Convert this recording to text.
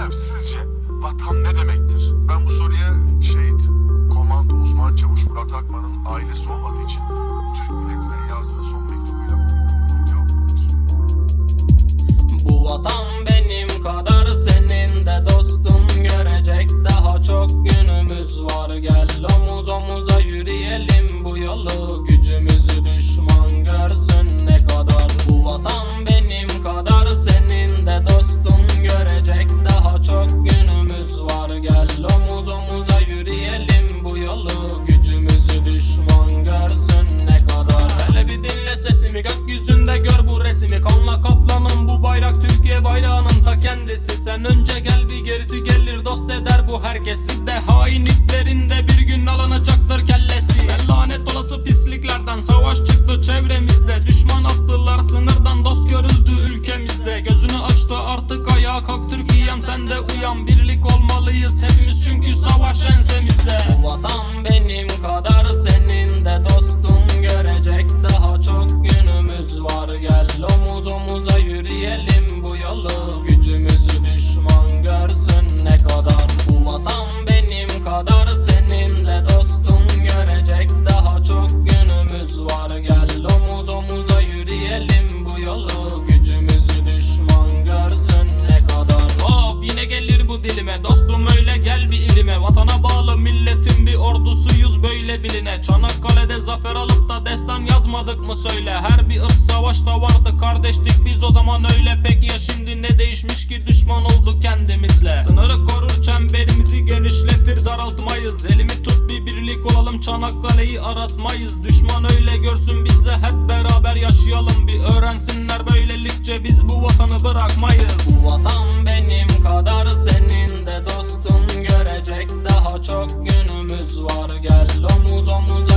Efendim sizce vatan ne demektir? Ben bu soruya şehit, komando uzman çavuş Murat Akman'ın ailesi olmadığı için gökyüzünde gör bu resmi. Kanla kaplanan bu bayrak Türkiye bayrağının ta kendisi. Sen önce gel bir gerisi gelir. Dost eder bu herkesi de hain iplerinde bir gün alınacaktır kellesi. Ve lanet olası pisliklerden savaş çıktı çevremizde. Düşman attılar sınırdan dost görüldü ülkemizde. Gözünü açtı artık ayağa kalk Türkiye'm sen de uyan birlik olmalıyız hepimiz çünkü savaş ensemizde. Vatan böyle biline. Çanakkale'de zafer alıp da destan yazmadık mı söyle. Her bir ırk savaşta vardı kardeştik biz o zaman öyle. Peki ya şimdi ne değişmiş ki düşman olduk kendimizle? Sınırı korur çemberimizi genişletir daraltmayız. Elimi tut bir birlik olalım Çanakkale'yi aratmayız. Düşman öyle görsün gücümüz var Gel omuz omuz